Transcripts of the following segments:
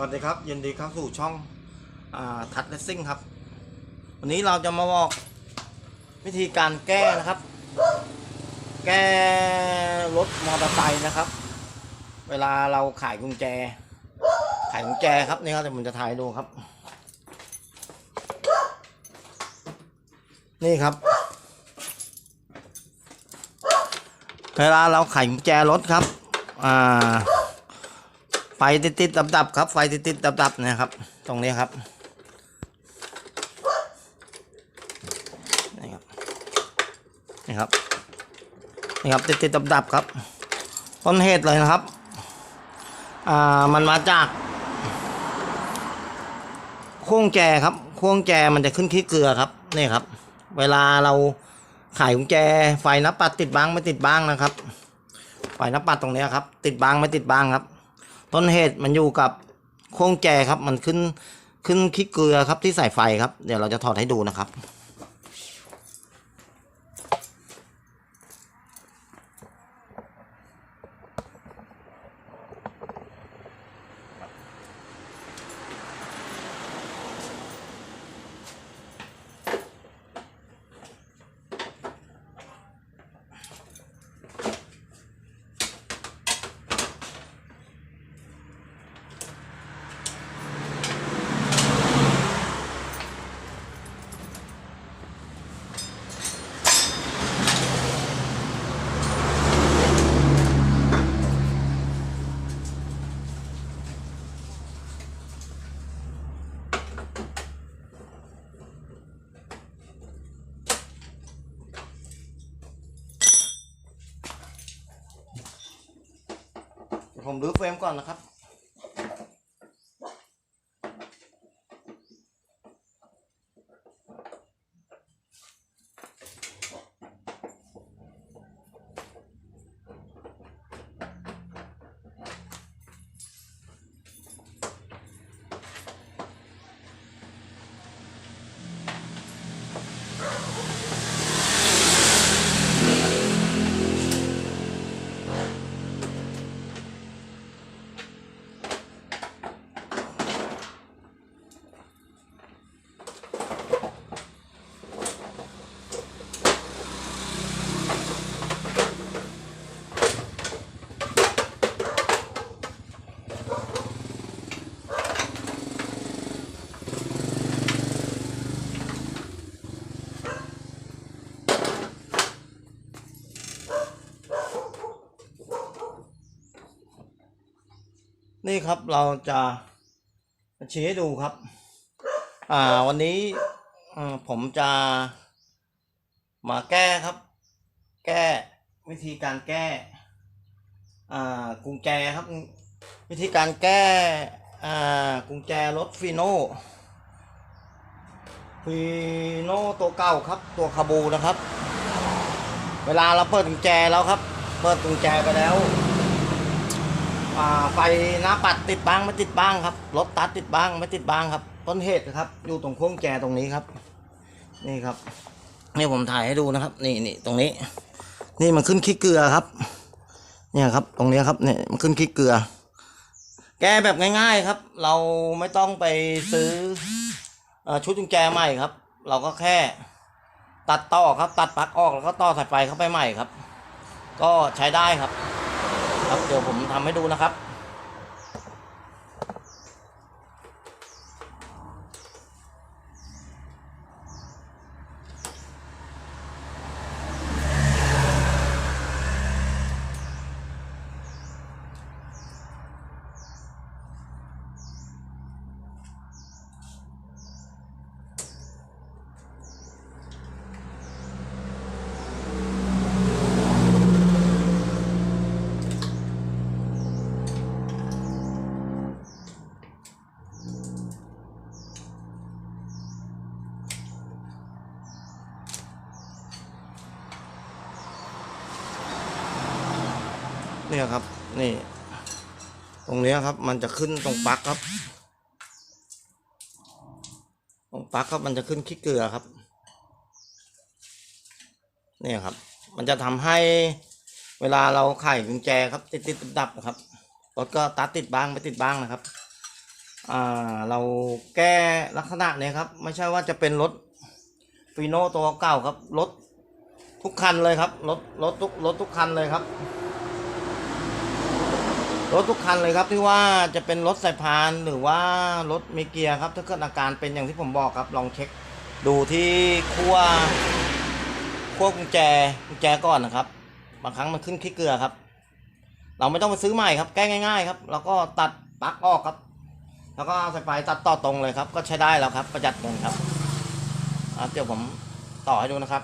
วัสดีครับยินดีครับสู่ช่องทัดเลสซิ่งครับ วันนี้เราจะมาบอกวิธีการแก้นะครับ แก้รถมอเตอร์ไซค์นะครับ เวลาเราขายกุญแจ ขายกุญแจครับนี่ครับเดี๋ยวผมจะถ่ายดูครับ นี่ครับ เวลาเราขายกุญแจรถครับ อ่า ไฟติดติดดับดับๆครับ ไฟติดติดดับดับๆนะครับ ตรงนี้ครับนี่ครับนี่ครับนี่ครับติดติดดับดับๆครับ ต้นเหตุเลยนะครับ อ่ามันมาจากควงแจครับควงแจมันจะขึ้นขี้เกลือครับนี่ครับ เวลาเราขายกุญแจไฟนับปัดติดบ้างไม่ติดบ้างนะครับ ไฟนับปัดตรงนี้ครับ ติดบ้างไม่ติดบ้างครับ ต้นเหตุมันอยู่กับโค้งแจครับ มันขึ้นขึ้นขี้เกลือครับที่ใส่ไฟครับ เดี๋ยวเราจะถอดให้ดูนะครับ ผมรื้อเฟรมก่อนนะครับ นี่ครับเราจะชี้ให้ดูครับ อ่าวันนี้ผมจะ มาแก้ครับ แก้วิธีการแก้ อ่ากุญแจครับ วิธีการแก้ อ่ากุญแจรถฟีโน่ฟีโน่ตัวเก่าครับ ตัวคาบูนะครับ เวลาเราเปิดกุญแจแล้วครับ เปิดกุญแจไปแล้ว อ่าไฟหน้าปัดติดบ้างไม่ติดบ้างครับรถตัดติดบ้างไม่ติดบ้างครับ ต้นเหตุนะครับ อยู่ตรงโค้งแจตรงนี้ครับ นี่ครับนี่ผมถ่ายให้ดูนะครับ นี่นี่ตรงนี้ นี่มันขึ้นขี้เกลือครับ เนี่ยครับ ตรงนี้ครับเนี่ยมันขึ้นขี้เกลือ แก้แบบง่าย ๆครับ เราไม่ต้องไปซื้ออชุดกุญแจใหม่ครับ เราก็แค่ตัดต่อครับ ตัดปลั๊กออกแล้วก็ต่อสายไฟเข้าไปใหม่ครับ ก็ใช้ได้ครับ ครับเดี๋ยวผมทำให้ดูนะครับ เนี่ยครับ นี่ ตรงเนี้ยครับ มันจะขึ้นตรงปลั๊กครับ ตรงปลั๊กครับมันจะขึ้นขี้เกลือครับ เนี่ยครับ มันจะทำให้เวลาเราไขกุญแจครับ ติดติดดับครับรถก็ตัดติดบ้างไม่ติดบ้างนะครับอ่าเราแก้ลักษณะเนี้ยครับ ไม่ใช่ว่าจะเป็นรถฟีโนตัวเก่าครับรถทุกคันเลยครับรถรถทุกรถทุกคันเลยครับ รถทุกคันเลยครับที่ว่าจะเป็นรถสายพานหรือว่ารถมีเกียร์ครับ ถ้าเกิดอาการเป็นอย่างที่ผมบอกครับ ลองเช็คดูที่ขั้วขั้วกุญแจกุญแจก่อนนะครับ บางครั้งมันขึ้นขี้เกลือครับ เราไม่ต้องไปซื้อใหม่ครับ แก้ง่ายๆครับ แล้วก็ตัดปลั๊กออกครับ แล้วก็เอาสายไฟตัดต่อตรงเลยครับ ก็ใช้ได้แล้วครับประหยัดเงินครับเดี๋ยวผมต่อให้ดูนะครับ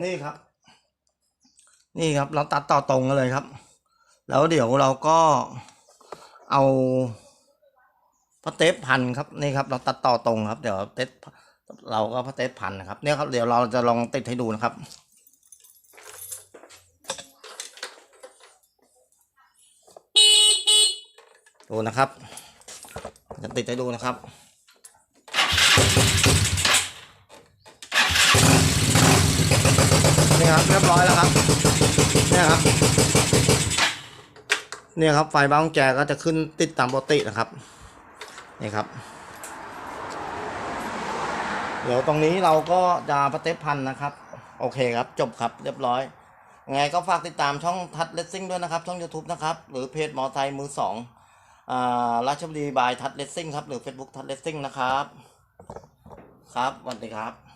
นี่ครับ นี่ครับเราตัดต่อตรงกันเลยครับ แล้วเดี๋ยวเราก็เอาพระเทปพันครับนี่ครับ เราตัดต่อตรงครับ เดี๋ยวเทปเราก็พระเทปพันนะครับ เนี่ยครับ เดี๋ยวเราจะลองติดให้ดูนะครับดูนะครับจะติดให้ดูนะครับ นี่ครับเรียบร้อยแล้วครับเนี่ยครับเนี่ยครับไฟบ้างแจก็จะขึ้นติดตามปกตินะครับนี่ครับ เดี๋ยวตรงนี้เราก็จะปฏิพันธ์นะครับ โอเคครับ จบครับเรียบร้อยยังไงก็ฝากติดตามช่องทัดเลสซิ่งด้วยนะครับ ช่อง YouTube นะครับ หรือเพจมอไซค์มือสองอ่าราชบุรีบายทัดเลสซิ่งครับ หรือ Facebook ทัดเลสซิ่งนะครับ ครับสวัสดีครับ